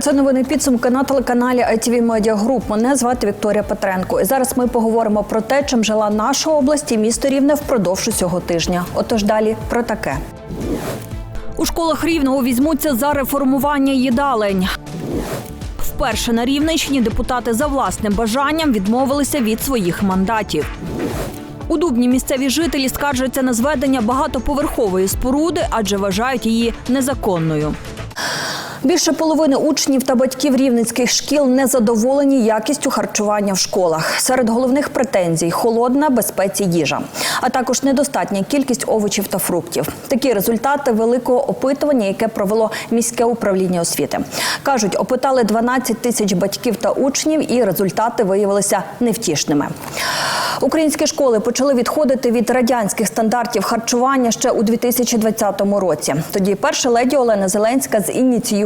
Це новини підсумки на телеканалі ITV Media Group. Мене звати Вікторія Петренко. І зараз ми поговоримо про те, чим жила наша область і місто Рівне впродовж усього тижня. Отож далі про таке. У школах Рівного візьмуться за реформування їдалень. Вперше на Рівненщині депутати за власним бажанням відмовилися від своїх мандатів. У Дубні місцеві жителі скаржаться на зведення багатоповерхової споруди, адже вважають її незаконною. Більше половини учнів та батьків рівненських шкіл не задоволені якістю харчування в школах. Серед головних претензій холодна безпеці їжа, а також недостатня кількість овочів та фруктів. Такі результати великого опитування, яке провело міське управління освіти. кажуть, опитали 12 тисяч батьків та учнів, і результати виявилися невтішними. Українські школи почали відходити від радянських стандартів харчування ще у 2020 році. Тоді перша леді Олена Зеленська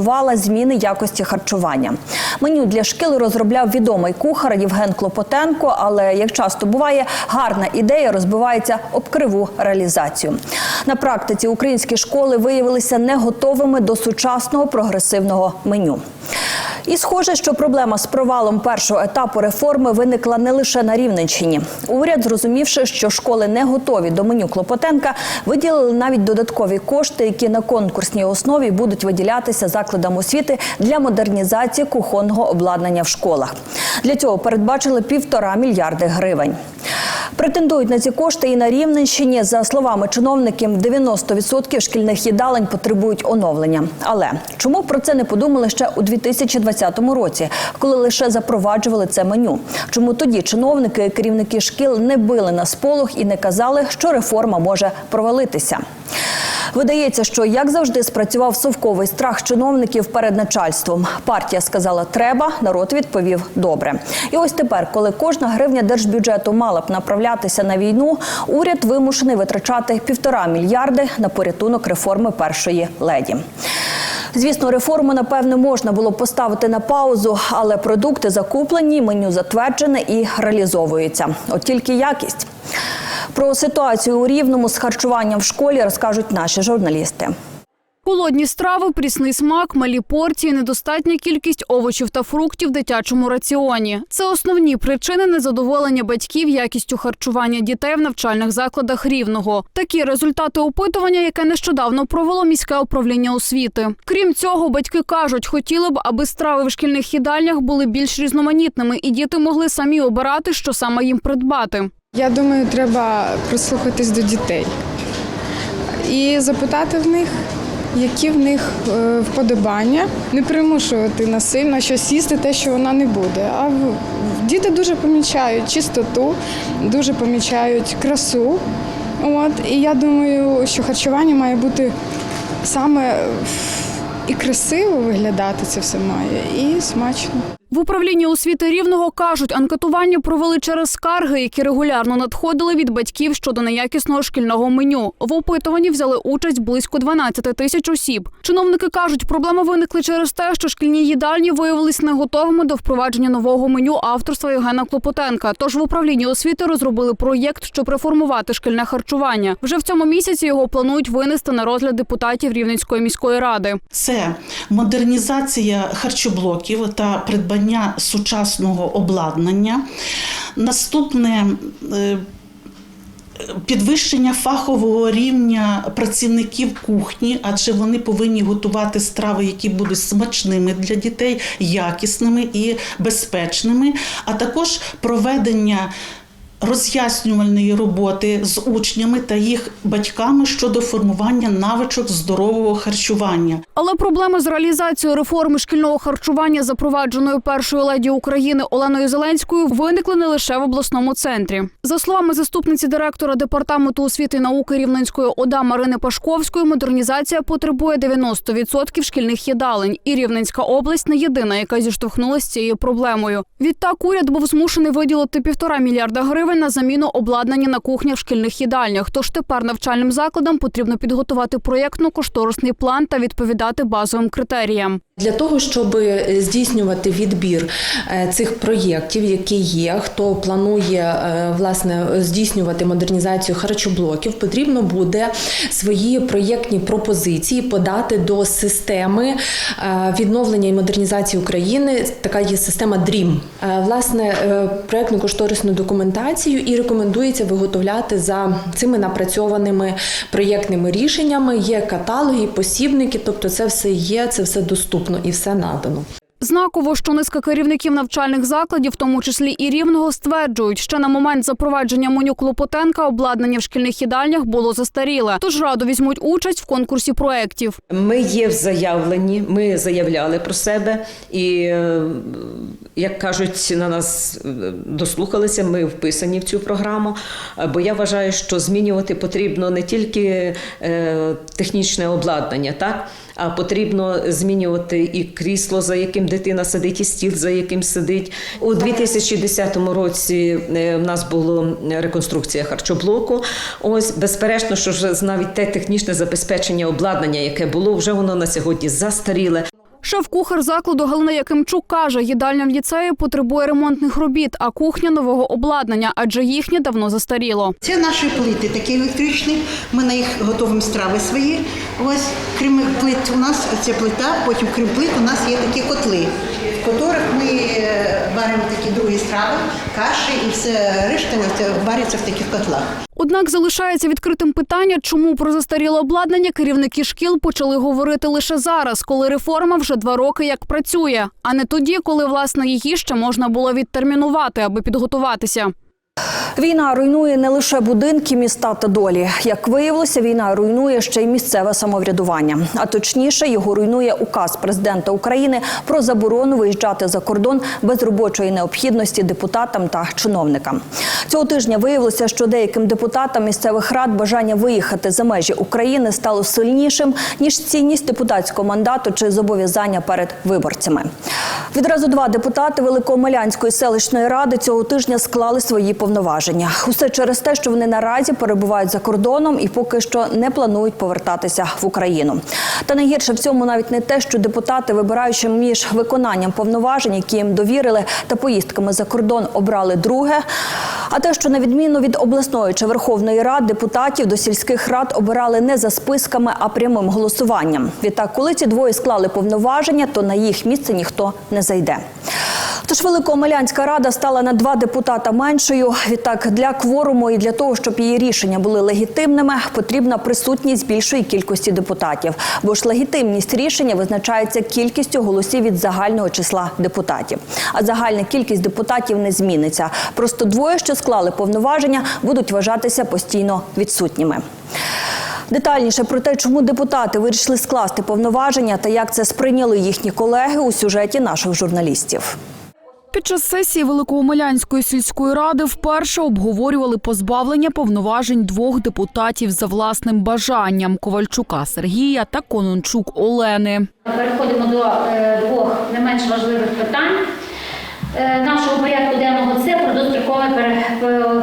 зініціювала зміни якості харчування. Меню для шкіл розробляв відомий кухар Євген Клопотенко. Але як часто буває, гарна ідея розбивається об криву реалізацію. На практиці українські школи виявилися не готовими до сучасного прогресивного меню. І схоже, що проблема з провалом першого етапу реформи виникла не лише на Рівненщині. Уряд, зрозумівши, що школи не готові до меню Клопотенка, виділили навіть додаткові кошти, які на конкурсній основі будуть виділятися закладам освіти для модернізації кухонного обладнання в школах. Для цього передбачили півтора мільярди гривень. Претендують на ці кошти і на Рівненщині. За словами чиновників, 90% шкільних їдалень потребують оновлення. Але чому про це не подумали ще у 2020 році, коли лише запроваджували це меню? Чому тоді чиновники керівники шкіл не били на сполох і не казали, що реформа може провалитися? Видається, що як завжди спрацював совковий страх чиновників перед начальством. Партія сказала треба, народ відповів добре. І ось тепер, коли кожна гривня держбюджету мала б направлятися на війну, уряд вимушений витрачати півтора мільярди на порятунок реформи першої леді. Звісно, реформу напевне можна було поставити на паузу, але продукти закуплені, меню затверджене і реалізовується. От тільки якість. Про ситуацію у Рівному з харчуванням в школі розкажуть наші журналісти. Холодні страви, прісний смак, малі порції, недостатня кількість овочів та фруктів в дитячому раціоні. Це основні причини незадоволення батьків якістю харчування дітей в навчальних закладах рівного. Такі результати опитування, яке нещодавно провело міське управління освіти. Крім цього, батьки кажуть, хотіли б, аби страви в шкільних їдальнях були більш різноманітними, і діти могли самі обирати, що саме їм придбати. Я думаю, треба прислухатись до дітей і запитати в них, які в них е, вподобання, не примушувати насильно щось їсти, те, що вона не буде. А діти дуже помічають чистоту, дуже помічають красу. От, і я думаю, що харчування має бути саме і красиво виглядати це все має, і смачно. В управлінні освіти рівного кажуть, анкетування провели через скарги, які регулярно надходили від батьків щодо неякісного шкільного меню. В опитуванні взяли участь близько 12 тисяч осіб. Чиновники кажуть, проблеми виникли через те, що шкільні їдальні виявились не готовими до впровадження нового меню авторства Євгена Клопотенка. Тож в управлінні освіти розробили проєкт, щоб реформувати шкільне харчування. Вже в цьому місяці його планують винести на розгляд депутатів Рівненської міської ради. Це модернізація харчоблоків та придбання сучасного обладнання. Наступне е, підвищення фахового рівня працівників кухні, адже вони повинні готувати страви, які будуть смачними для дітей, якісними і безпечними, а також проведення. Роз'яснювальної роботи з учнями та їх батьками щодо формування навичок здорового харчування. Але проблеми з реалізацією реформи шкільного харчування, запровадженої першою леді України Оленою Зеленською, виникли не лише в обласному центрі. За словами заступниці директора департаменту освіти і науки Рівненської ОДА Марини Пашковської, модернізація потребує 90% шкільних їдалень, і Рівненська область не єдина, яка зіштовхнулася з цією проблемою. Відтак уряд був змушений виділити півтора мільярда гривень на заміну обладнання на кухнях шкільних їдальнях. Тож тепер навчальним закладам потрібно підготувати проєктно-кошторисний план та відповідати базовим критеріям. Для того, щоб е, здійснювати відбір е, цих проєктів, які є, хто планує е, власне здійснювати модернізацію харчоблоків, потрібно буде свої проєктні пропозиції подати до системи відновлення і модернізації України. Така є система DREAM. Власне, проєктну кошторисну документацію і рекомендується виготовляти за цими напрацьованими проєктними рішеннями. Є каталоги, посібники, тобто це все є, це все доступно і все надано. Знаково, що низка керівників навчальних закладів, в тому числі і рівного, стверджують, що на момент запровадження меню Клопотенка обладнання в шкільних їдальнях було застаріле. Тож радо візьмуть участь в конкурсі проєктів. Ми є в заявленні, ми заявляли про себе, і е, як кажуть, на нас е, дослухалися. Ми вписані в цю програму. Бо я вважаю, що змінювати потрібно не тільки е, технічне обладнання, так. А потрібно змінювати і крісло, за яким дитина сидить, і стіл, за яким сидить. У 2010 році е, в нас була реконструкція харчоблоку. Ось, безперечно, що вже навіть те технічне забезпечення обладнання, яке було, вже воно на сьогодні застаріле. Шеф-кухар закладу Галина Якимчук каже, їдальня в ліцеї потребує ремонтних робіт, а кухня нового обладнання, адже їхнє давно застаріло. Це наші плити такі електричні. Ми на їх готовимо страви свої. Ось крім плит у нас ця плита, потім крім плит у нас є такі котли, в котрих ми е, варимо такі другі страви, каші і все решта це вариться в таких котлах. Однак залишається відкритим питання, чому про застаріле обладнання керівники шкіл почали говорити лише зараз, коли реформа вже два роки як працює, а не тоді, коли власне її ще можна було відтермінувати, аби підготуватися. Війна руйнує не лише будинки, міста та долі. Як виявилося, війна руйнує ще й місцеве самоврядування. А точніше, його руйнує указ президента України про заборону виїжджати за кордон без робочої необхідності депутатам та чиновникам. Цього тижня виявилося, що деяким депутатам місцевих рад бажання виїхати за межі України стало сильнішим ніж цінність депутатського мандату чи зобов'язання перед виборцями. Відразу два депутати Великомилянської селищної ради цього тижня склали свої повноваження. Усе через те, що вони наразі перебувають за кордоном і поки що не планують повертатися в Україну. Та найгірше в цьому навіть не те, що депутати, вибираючи між виконанням повноважень, які їм довірили, та поїздками за кордон, обрали друге. А те, що на відміну від обласної чи Верховної Ради депутатів до сільських рад обирали не за списками, а прямим голосуванням. Відтак, коли ці двоє склали повноваження, то на їх місце ніхто не зайде. Тож Великомилянська рада стала на два депутата меншою. Відтак для кворуму і для того, щоб її рішення були легітимними, потрібна присутність більшої кількості депутатів. Бо ж легітимність рішення визначається кількістю голосів від загального числа депутатів. А загальна кількість депутатів не зміниться. Просто двоє, що склали повноваження, будуть вважатися постійно відсутніми. Детальніше про те, чому депутати вирішили скласти повноваження та як це сприйняли їхні колеги у сюжеті наших журналістів. Під час сесії Великоомелянської сільської ради вперше обговорювали позбавлення повноважень двох депутатів за власним бажанням Ковальчука Сергія та Конончук Олени. Переходимо до е, двох не менш важливих питань е, нашого порядку денного. Це про дострокове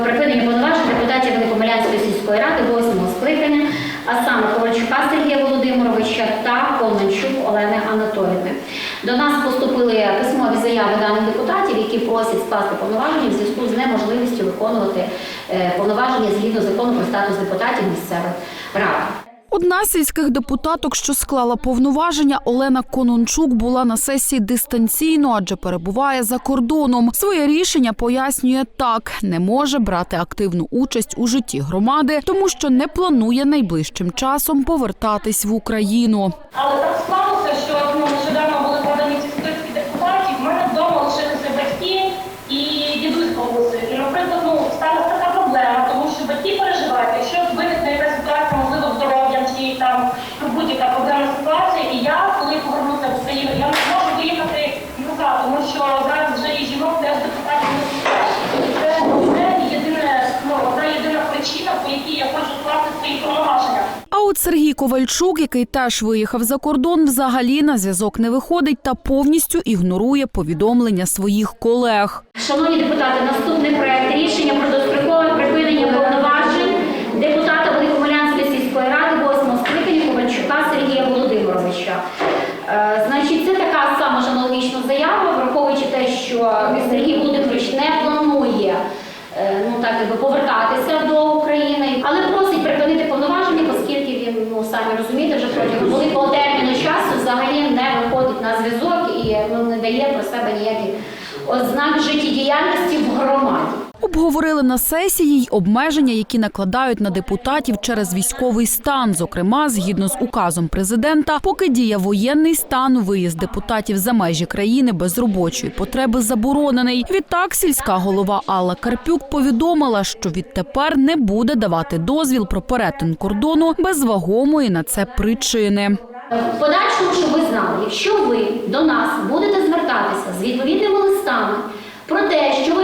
припинення повноважень депутатів Великомилянської сільської ради восьмого скликання, а саме Ковальчука Сергія Володимировича та Конончук Олени Анатоліївни. До нас поступили письмові заяви даних депутатів, які просять скласти повноваження в зв'язку з неможливістю виконувати е, повноваження згідно закону про статус депутатів місцевих рад. Одна з сільських депутаток, що склала повноваження, Олена Конончук, була на сесії дистанційно, адже перебуває за кордоном. Своє рішення пояснює так: не може брати активну участь у житті громади, тому що не планує найближчим часом повертатись в Україну. Але так склалося, що ну, нещодавно були подані ці списки депутатів. В мене вдома лишилися батьки і дідусь бабуси. І, наприклад, ну, сталася така проблема, тому що батьки переживають, якщо виникне якась ситуація, можливо, здоров'ям чи там будь-яка проблемна ситуація, і я, коли повернуся в Україну, я не зможу виїхати назад, тому що зараз вже і жінок теж депутатів не пускають. І це, це єдине, ну, одна єдина причина, по якій я хочу скласти свої повноваження. А от Сергій Ковальчук, який теж виїхав за кордон, взагалі на зв'язок не виходить та повністю ігнорує повідомлення своїх колег. Шановні депутати, наступний проект рішення про дострокове припинення повноважень депутата Великомилянської сільської ради 8 скликання Ковальчука Сергія Володимировича. Е, Значить, це така подає про себе ніяких ознак життєдіяльності в громаді. Обговорили на сесії й обмеження, які накладають на депутатів через військовий стан. Зокрема, згідно з указом президента, поки діє воєнний стан, виїзд депутатів за межі країни без робочої потреби заборонений. Відтак, сільська голова Алла Карпюк повідомила, що відтепер не буде давати дозвіл про перетин кордону без вагомої на це причини. Подальшому, щоб ви знали, якщо ви до нас будете звертатися з відповідними листами про те, що ви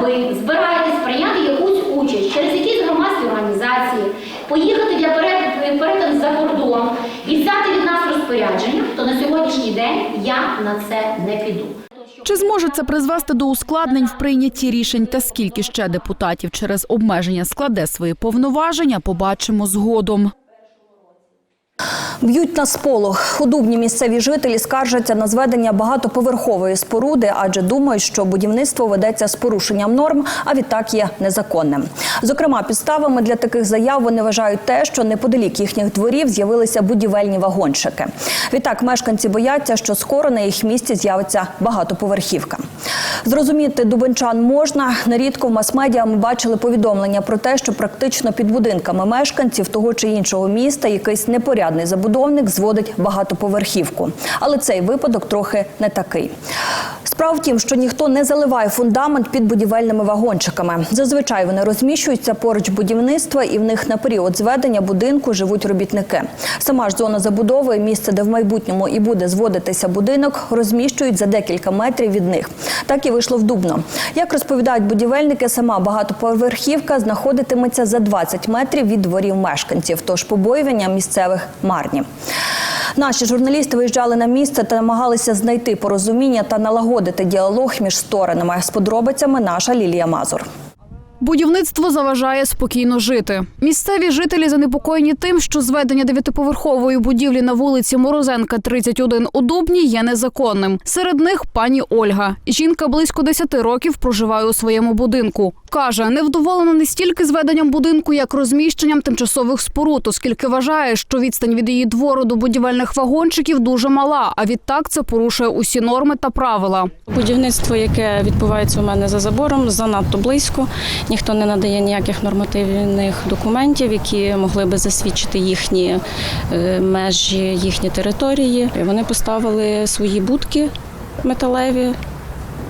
якоби збираєтесь прийняти якусь участь через якісь громадські організації, поїхати для перетин за кордон і взяти від нас розпорядження, то на сьогоднішній день я на це не піду. Чи зможе це призвести до ускладнень в прийнятті рішень та скільки ще депутатів через обмеження складе свої повноваження, побачимо згодом. Б'ють на сполох. У Дубні місцеві жителі скаржаться на зведення багатоповерхової споруди, адже думають, що будівництво ведеться з порушенням норм, а відтак є незаконним. Зокрема, підставами для таких заяв вони вважають те, що неподалік їхніх дворів з'явилися будівельні вагончики. Відтак мешканці бояться, що скоро на їх місці з'явиться багатоповерхівка. Зрозуміти дубенчан можна. Нерідко в мас-медіа ми бачили повідомлення про те, що практично під будинками мешканців того чи іншого міста якийсь непорядний забудовник зводить багатоповерхівку. Але цей випадок трохи не такий. Справа в тім, що ніхто не заливає фундамент під будівельними вагончиками. Зазвичай вони розміщуються поруч будівництва, і в них на період зведення будинку живуть робітники. Сама ж зона забудови, місце, де в майбутньому і буде зводитися будинок, розміщують за декілька метрів від них. Так і вийшло в Дубно. Як розповідають будівельники, сама багатоповерхівка знаходитиметься за 20 метрів від дворів мешканців, тож побоювання місцевих марні. Наші журналісти виїжджали на місце та намагалися знайти порозуміння та налагодити діалог між сторонами. З подробицями наша Лілія Мазур. Будівництво заважає спокійно жити. Місцеві жителі занепокоєні тим, що зведення дев'ятиповерхової будівлі на вулиці Морозенка, 31 у Дубні є незаконним. Серед них пані Ольга. Жінка близько 10 років проживає у своєму будинку. Каже, невдоволена не стільки зведенням будинку, як розміщенням тимчасових споруд, оскільки вважає, що відстань від її двору до будівельних вагончиків дуже мала. А відтак це порушує усі норми та правила. Будівництво, яке відбувається у мене за забором, занадто близько. Ніхто не надає ніяких нормативних документів, які могли би засвідчити їхні е, межі, їхні території. Вони поставили свої будки металеві.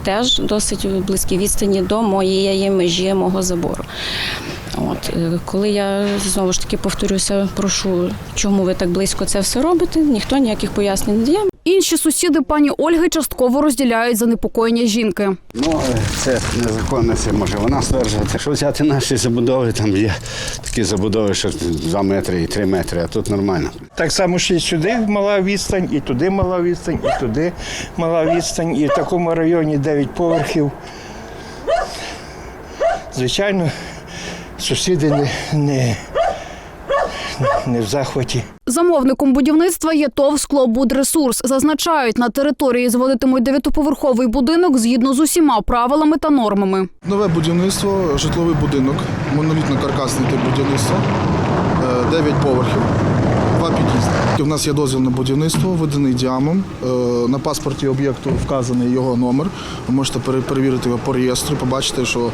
Теж досить у близькій відстані до моєї межі мого забору. От е, коли я знову ж таки повторюся, прошу, чому ви так близько це все робите? Ніхто ніяких пояснень не дає. Інші сусіди пані Ольги частково розділяють занепокоєння жінки. Ну, це незаконно, це може вона стверджує. Що взяти наші забудови, там є такі забудови, що 2 метри і 3 метри, а тут нормально. Так само ще й сюди мала відстань, і туди мала відстань, і туди мала відстань, і в такому районі 9 поверхів. Звичайно, сусіди не, не, не в захваті. Замовником будівництва є ТОВ «Склобудресурс». Зазначають, на території зводитимуть дев'ятиповерховий будинок згідно з усіма правилами та нормами. Нове будівництво, житловий будинок, монолітно-каркасний тип будівництва, 9 поверхів, два під'їзди. У нас є дозвіл на будівництво, виданий діамом. Е, На паспорті об'єкту вказаний його номер. Ви можете перевірити його по реєстру, побачите, що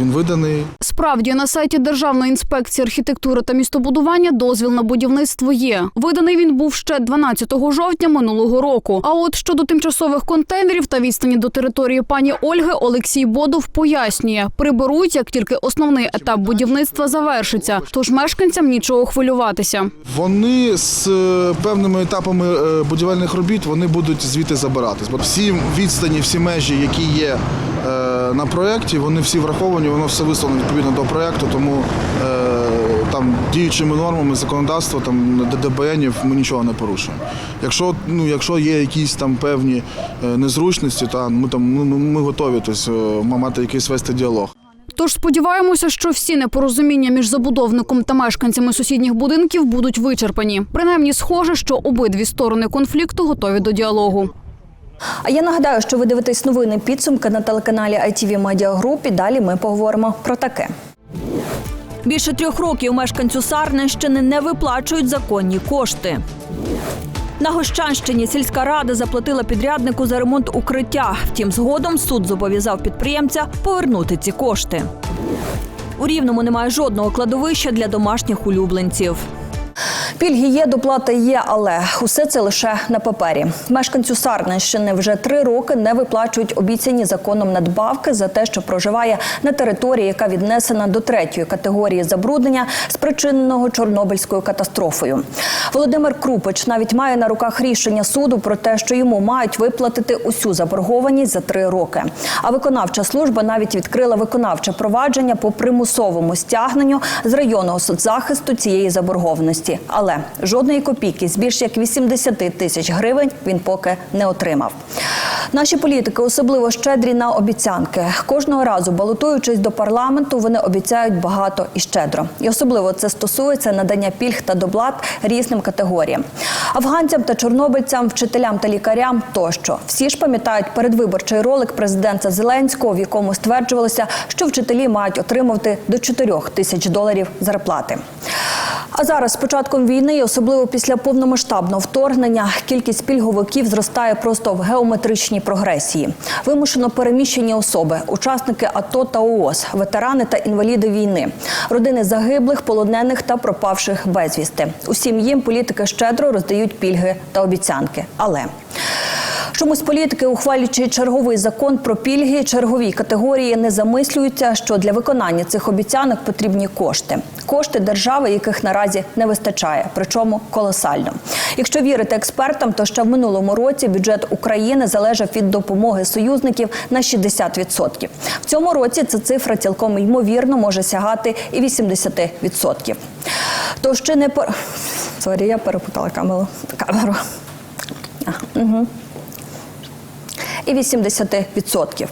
він виданий. Справді, на сайті Державної інспекції архітектури та містобудування дозвіл на будівництво є. Виданий він був ще 12 жовтня минулого року. А от щодо тимчасових контейнерів та відстані до території пані Ольги, Олексій Бодов пояснює, приберуть, як тільки основний етап будівництва завершиться. Тож мешканцям нічого хвилюватися. Вони з е, певними етапами е, будівельних робіт вони будуть звідти забиратись. Всі відстані, всі межі, які є е, на проєкті, вони всі враховані, воно все висловлено відповідно до проєкту, тому там діючими нормами законодавства, там ДДБНів ми нічого не порушуємо. Якщо, ну, якщо є якісь там певні незручності, та ми там ми, ми- ми готові тобто, мати якийсь вести діалог. Тож сподіваємося, що всі непорозуміння між забудовником та мешканцями сусідніх будинків будуть вичерпані. Принаймні, схоже, що обидві сторони конфлікту готові до діалогу. А я нагадаю, що ви дивитесь новини підсумки на телеканалі ITV Media Group. І далі ми поговоримо про таке. Більше трьох років мешканцю Сарненщини не виплачують законні кошти. На Гощанщині сільська рада заплатила підряднику за ремонт укриття. Втім, згодом суд зобов'язав підприємця повернути ці кошти. У Рівному немає жодного кладовища для домашніх улюбленців. Пільги є, доплата є, але усе це лише на папері. Мешканцю Сарненщини вже три роки не виплачують обіцяні законом надбавки за те, що проживає на території, яка віднесена до третьої категорії забруднення, спричиненого Чорнобильською катастрофою. Володимир Крупич навіть має на руках рішення суду про те, що йому мають виплатити усю заборгованість за три роки. А виконавча служба навіть відкрила виконавче провадження по примусовому стягненню з районного соцзахисту цієї заборгованості. Але жодної копійки з більш як 80 тисяч гривень він поки не отримав. Наші політики особливо щедрі на обіцянки. Кожного разу балотуючись до парламенту, вони обіцяють багато і щедро. І особливо це стосується надання пільг та доплат різним категоріям. Афганцям та чорнобильцям, вчителям та лікарям тощо. Всі ж пам'ятають передвиборчий ролик президента Зеленського, в якому стверджувалося, що вчителі мають отримувати до 4 тисяч доларів зарплати. А зараз з початком війни, і особливо після повномасштабного вторгнення, кількість пільговиків зростає просто в геометричній прогресії. Вимушено переміщені особи, учасники АТО та ООС, ветерани та інваліди війни, родини загиблих, полонених та пропавших безвісти. Усім їм політики щедро роздають пільги та обіцянки. Але Чомусь політики, ухвалюючи черговий закон про пільги, чергові категорії не замислюються, що для виконання цих обіцянок потрібні кошти. Кошти держави, яких наразі не вистачає, причому колосально. Якщо вірити експертам, то ще в минулому році бюджет України залежав від допомоги союзників на 60%. В цьому році ця цифра цілком ймовірно може сягати і 80%. Тож чи не по... Сорі, я перепутала камеру. камеру. А, угу і 80%.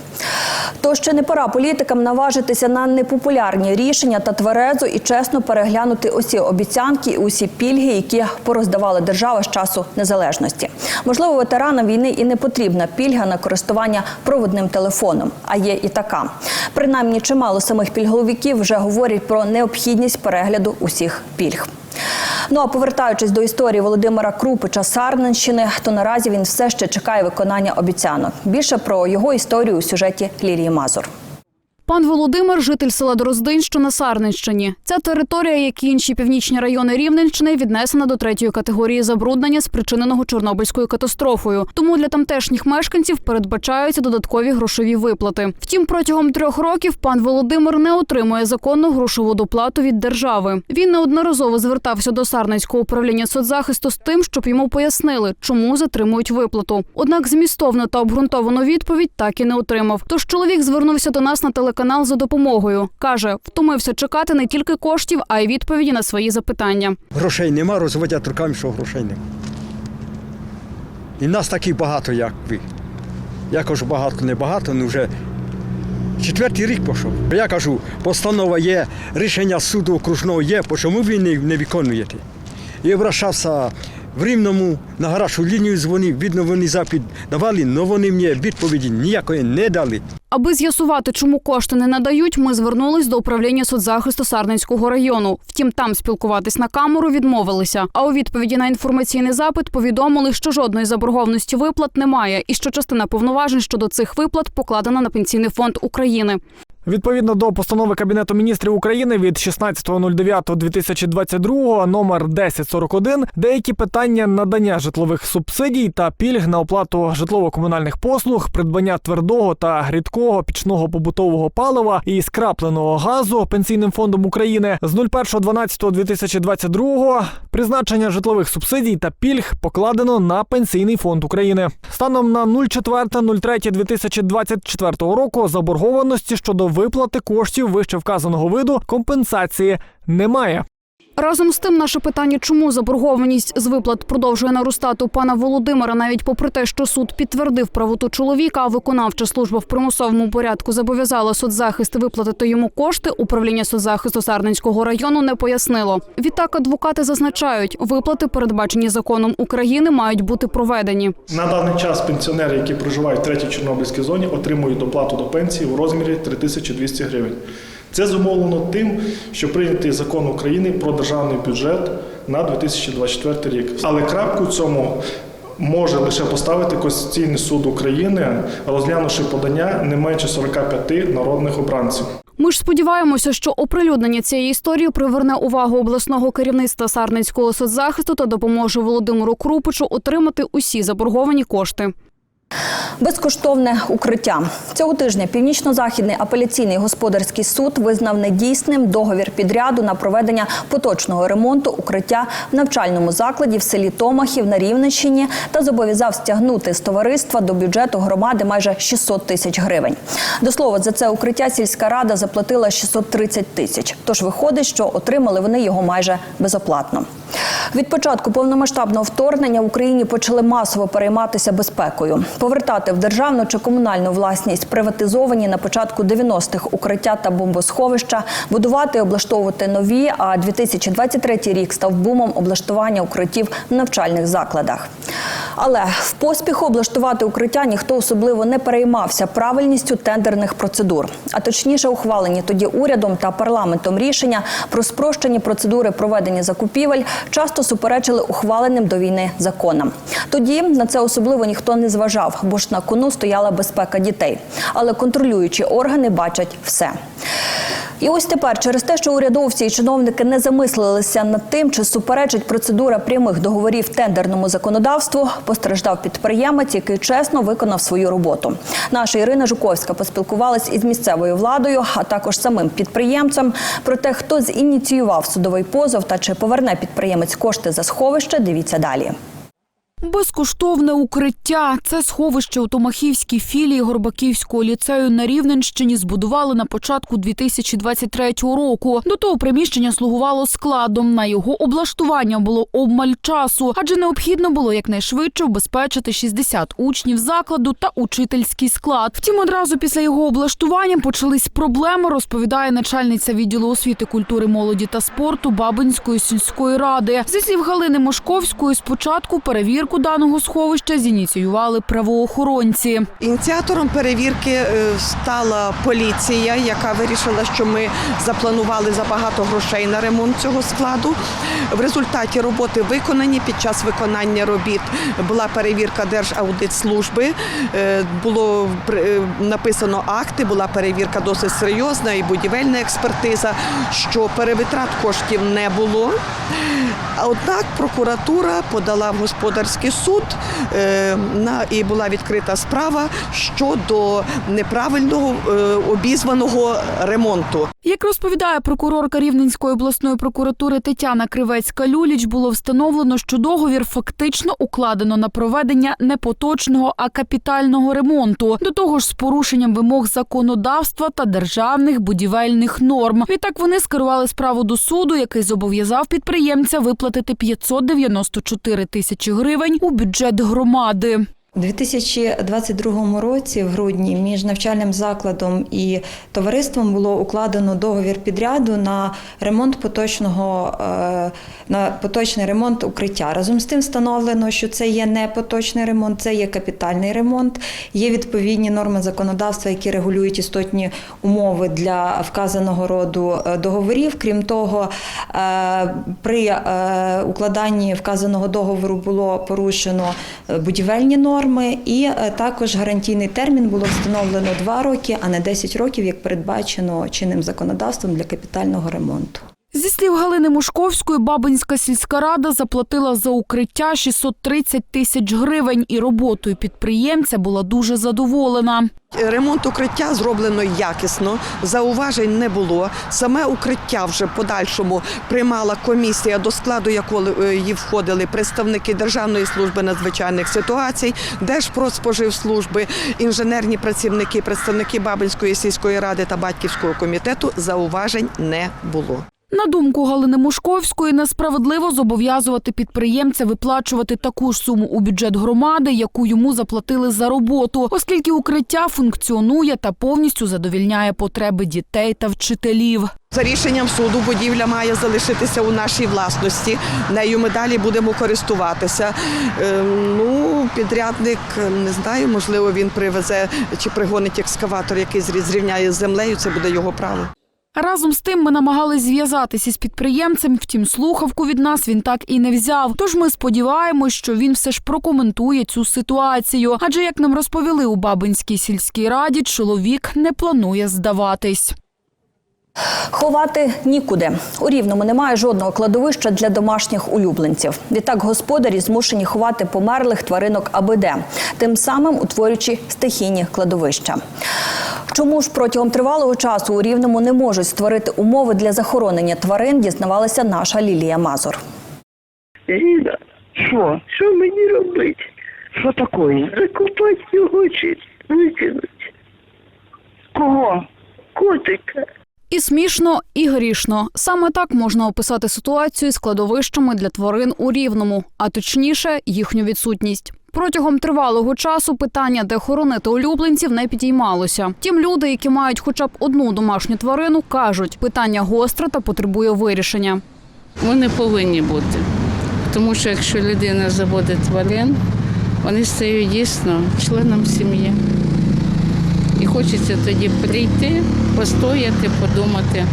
То ще не пора політикам наважитися на непопулярні рішення та тверезо і чесно переглянути усі обіцянки і усі пільги, які пороздавала держава з часу незалежності. Можливо, ветеранам війни і не потрібна пільга на користування проводним телефоном, а є і така. Принаймні, чимало самих пільговиків вже говорять про необхідність перегляду усіх пільг. Ну а повертаючись до історії Володимира Крупича Сарненщини, то наразі він все ще чекає виконання обіцянок. Більше про його історію у сюжеті Лілії Мазур. Пан Володимир, житель села Дроздин, що на Сарненщині. Ця територія, як і інші північні райони Рівненщини, віднесена до третьої категорії забруднення, спричиненого Чорнобильською катастрофою. Тому для тамтешніх мешканців передбачаються додаткові грошові виплати. Втім, протягом трьох років пан Володимир не отримує законну грошову доплату від держави. Він неодноразово звертався до Сарненського управління соцзахисту з тим, щоб йому пояснили, чому затримують виплату. Однак змістовну та обґрунтовану відповідь так і не отримав. Тож чоловік звернувся до нас на телеканал канал за допомогою. Каже, втомився чекати не тільки коштів, а й відповіді на свої запитання. Грошей нема, розводять руками, що грошей нема. І нас таких багато, як ви. Я кажу, багато, не багато, ну вже четвертий рік пішов. Я кажу, постанова є, рішення суду окружного є, чому ви не виконуєте? І обращався в Рівному, на гарячу лінію дзвонив, видно, вони запит давали, але вони мені відповіді ніякої не дали. Аби з'ясувати, чому кошти не надають, ми звернулись до управління соцзахисту Сарненського району. Втім, там спілкуватись на камеру відмовилися. А у відповіді на інформаційний запит повідомили, що жодної заборгованості виплат немає, і що частина повноважень щодо цих виплат покладена на пенсійний фонд України. Відповідно до постанови Кабінету міністрів України від 16.09.2022 номер 1041 деякі питання надання житлових субсидій та пільг на оплату житлово-комунальних послуг, придбання твердого та рідкого пічного побутового палива і скрапленого газу Пенсійним фондом України з 01.12.2022 призначення житлових субсидій та пільг покладено на Пенсійний фонд України. Станом на 04.03.2024 року заборгованості щодо виплати коштів вище вказаного виду компенсації немає. Разом з тим, наше питання, чому заборгованість з виплат продовжує наростати у пана Володимира, навіть попри те, що суд підтвердив правоту чоловіка, а виконавча служба в примусовому порядку зобов'язала соцзахист виплатити йому кошти. Управління соцзахисту Сарненського району не пояснило. Відтак адвокати зазначають, виплати, передбачені законом України, мають бути проведені. На даний час пенсіонери, які проживають в третій Чорнобильській зоні, отримують доплату до пенсії у розмірі 3200 гривень. Це зумовлено тим, що прийнятий закон України про державний бюджет на 2024 рік. Але крапку цьому може лише поставити Конституційний суд України, розглянувши подання не менше 45 народних обранців. Ми ж сподіваємося, що оприлюднення цієї історії приверне увагу обласного керівництва Сарненського соцзахисту та допоможе Володимиру Крупичу отримати усі заборговані кошти. Безкоштовне укриття цього тижня. Північно-західний апеляційний господарський суд визнав недійсним договір підряду на проведення поточного ремонту укриття в навчальному закладі в селі Томахів на Рівненщині та зобов'язав стягнути з товариства до бюджету громади майже 600 тисяч гривень. До слова, за це укриття сільська рада заплатила 630 тисяч. Тож виходить, що отримали вони його майже безоплатно. Від початку повномасштабного вторгнення в Україні почали масово перейматися безпекою, повертати в державну чи комунальну власність приватизовані на початку 90-х укриття та бомбосховища, будувати і облаштовувати нові. А 2023 рік став бумом облаштування укриттів в навчальних закладах. Але в поспіху облаштувати укриття ніхто особливо не переймався правильністю тендерних процедур, а точніше ухвалені тоді урядом та парламентом рішення про спрощені процедури проведення закупівель часто суперечили ухваленим до війни законам. Тоді на це особливо ніхто не зважав, бо ж на кону стояла безпека дітей. Але контролюючі органи бачать все. І ось тепер, через те, що урядовці і чиновники не замислилися над тим, чи суперечить процедура прямих договорів тендерному законодавству, постраждав підприємець, який чесно виконав свою роботу. Наша Ірина Жуковська поспілкувалась із місцевою владою, а також самим підприємцем. Про те, хто зініціював судовий позов та чи поверне підприємець кошти за сховище, дивіться далі. Безкоштовне укриття. Це сховище у Томахівській філії Горбаківського ліцею на Рівненщині збудували на початку 2023 року. До того приміщення слугувало складом. На його облаштування було обмаль часу, адже необхідно було якнайшвидше убезпечити 60 учнів закладу та учительський склад. Втім, одразу після його облаштування почались проблеми, розповідає начальниця відділу освіти, культури, молоді та спорту Бабинської сільської ради. Зі слів Галини Мошковської, спочатку перевірку даного сховища зініціювали правоохоронці. Ініціатором перевірки е, стала поліція, яка вирішила, що ми запланували забагато грошей на ремонт цього складу. В результаті роботи виконані. Під час виконання робіт була перевірка Держаудитслужби. Е, Було е, написано акти, була перевірка досить серйозна і будівельна експертиза, що перевитрат коштів не було. Однак прокуратура подала в господарський суд е, і була відкрита справа щодо неправильного е, обізваного ремонту. Як розповідає прокурорка Рівненської обласної прокуратури Тетяна Кривецька-Люліч, було встановлено, що договір фактично укладено на проведення не поточного, а капітального ремонту. До того ж, з порушенням вимог законодавства та державних будівельних норм. Відтак вони скерували справу до суду, який зобов'язав підприємця виплатити 594 тисячі гривень у бюджет громади. У 2022 році, в грудні, між навчальним закладом і товариством було укладено договір підряду на ремонт поточного е, на поточний ремонт укриття. Разом з тим встановлено, що це є не поточний ремонт, це є капітальний ремонт. Є відповідні норми законодавства, які регулюють істотні умови для вказаного роду е, договорів. Крім того, е, при укладанні вказаного договору було порушено будівельні норми, і е, також гарантійний термін було встановлено 2 роки, а не 10 років, як передбачено чинним законодавством для капітального ремонту. Зі слів Галини Мушковської, Бабинська сільська рада заплатила за укриття 630 тисяч гривень, і роботою підприємця була дуже задоволена. Ремонт укриття зроблено якісно, зауважень не було. Саме укриття вже подальшому приймала комісія, до складу якої входили представники Державної служби надзвичайних ситуацій, Держпродспоживслужби, інженерні працівники, представники Бабинської сільської ради та батьківського комітету. Зауважень не було. На думку Галини Мушковської, несправедливо зобов'язувати підприємця виплачувати таку ж суму у бюджет громади, яку йому заплатили за роботу, оскільки укриття функціонує та повністю задовільняє потреби дітей та вчителів. За рішенням суду будівля має залишитися у нашій власності. Нею ми далі будемо користуватися. Е, Ну, підрядник не знаю, можливо, він привезе чи пригонить екскаватор, який зрівняє з землею. Це буде його право. Разом з тим ми намагались зв'язатися з підприємцем, втім слухавку від нас він так і не взяв. Тож ми сподіваємось, що він все ж прокоментує цю ситуацію. Адже, як нам розповіли у Бабинській сільській раді, чоловік не планує здаватись. Ховати нікуди. У Рівному немає жодного кладовища для домашніх улюбленців. Відтак господарі змушені ховати померлих тваринок аби де, тим самим утворюючи стихійні кладовища. Чому ж протягом тривалого часу у Рівному не можуть створити умови для захоронення тварин, дізнавалася наша Лілія Мазур. Ліна, що? Що мені робити? Що таке? Закопати його чи викинути? Кого? Котика. І смішно, і грішно. Саме так можна описати ситуацію з кладовищами для тварин у Рівному, а точніше, їхню відсутність. Протягом тривалого часу питання, де хоронити улюбленців, не підіймалося. Тім люди, які мають хоча б одну домашню тварину, кажуть, питання гостре та потребує вирішення. Вони повинні бути. Тому що якщо людина заводить тварин, вони стають дійсно членом сім'ї. І хочеться тоді прийти, постояти, подумати.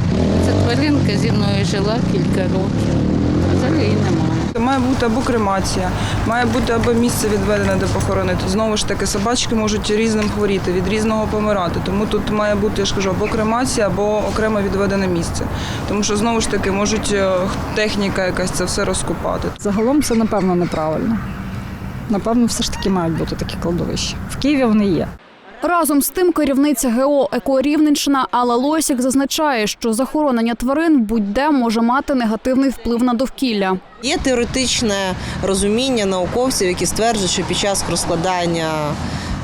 Ця тваринка зі мною жила кілька років, а зараз її немає. Має бути або кремація, має бути або місце відведене, де похоронити. Знову ж таки, собачки можуть різним хворіти, від різного помирати. Тому тут має бути, я ж кажу, або кремація, або окремо відведене місце. Тому що знову ж таки можуть е, техніка якась це все розкопати. Загалом це напевно неправильно. Напевно, все ж таки мають бути такі кладовища. В Києві вони є. Разом з тим, керівниця ГО «Екорівненщина» Алла Лосік зазначає, що захоронення тварин будь-де може мати негативний вплив на довкілля. Є теоретичне розуміння науковців, які стверджують, що під час розкладання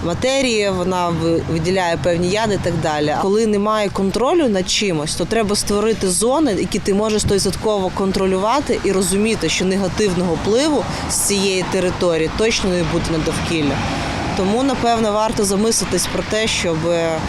матерії вона виділяє певні яди і так далі. Коли немає контролю над чимось, то треба створити зони, які ти можеш стовідсотково контролювати і розуміти, що негативного впливу з цієї території точно не буде на довкілля. Тому, напевно, варто замислитись про те, щоб е,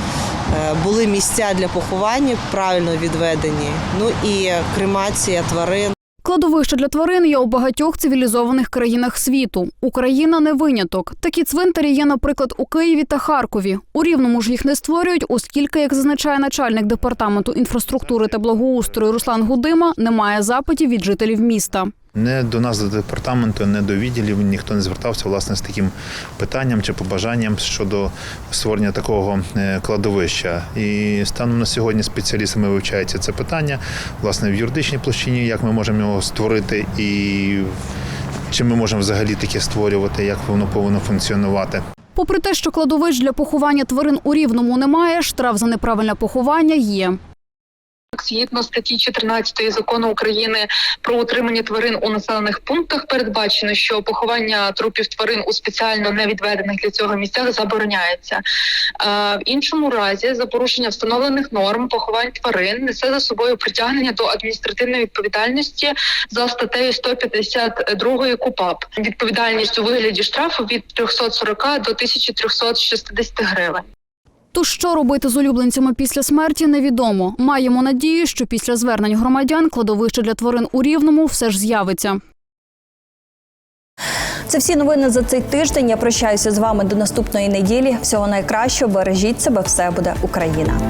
були місця для поховання правильно відведені. Ну і кремація тварин. Кладовища для тварин є у багатьох цивілізованих країнах світу. Україна не виняток. Такі цвинтарі є, наприклад, у Києві та Харкові. У Рівному ж їх не створюють, оскільки, як зазначає начальник департаменту інфраструктури та благоустрою Руслан Гудима, немає запитів від жителів міста. Не до нас, до департаменту, не до відділів ніхто не звертався власне з таким питанням чи побажанням щодо створення такого е, кладовища. І станом на сьогодні спеціалістами вивчається це питання власне в юридичній площині, як ми можемо його створити і чи ми можемо взагалі таке створювати, як воно повинно функціонувати. Попри те, що кладовищ для поховання тварин у Рівному немає, штраф за неправильне поховання є. Згідно статті 14 закону України про утримання тварин у населених пунктах передбачено, що поховання трупів тварин у спеціально невідведених для цього місцях забороняється. Е, В іншому разі, за порушення встановлених норм поховань тварин несе за собою притягнення до адміністративної відповідальності за статтею 152 КУПАП. Відповідальність у вигляді штрафу від 340 до 1360 гривень. То що робити з улюбленцями після смерті, невідомо. Маємо надію, що після звернень громадян кладовище для тварин у Рівному все ж з'явиться. Це всі новини за цей тиждень. Я прощаюся з вами до наступної неділі. Всього найкращого. Бережіть себе, все буде Україна.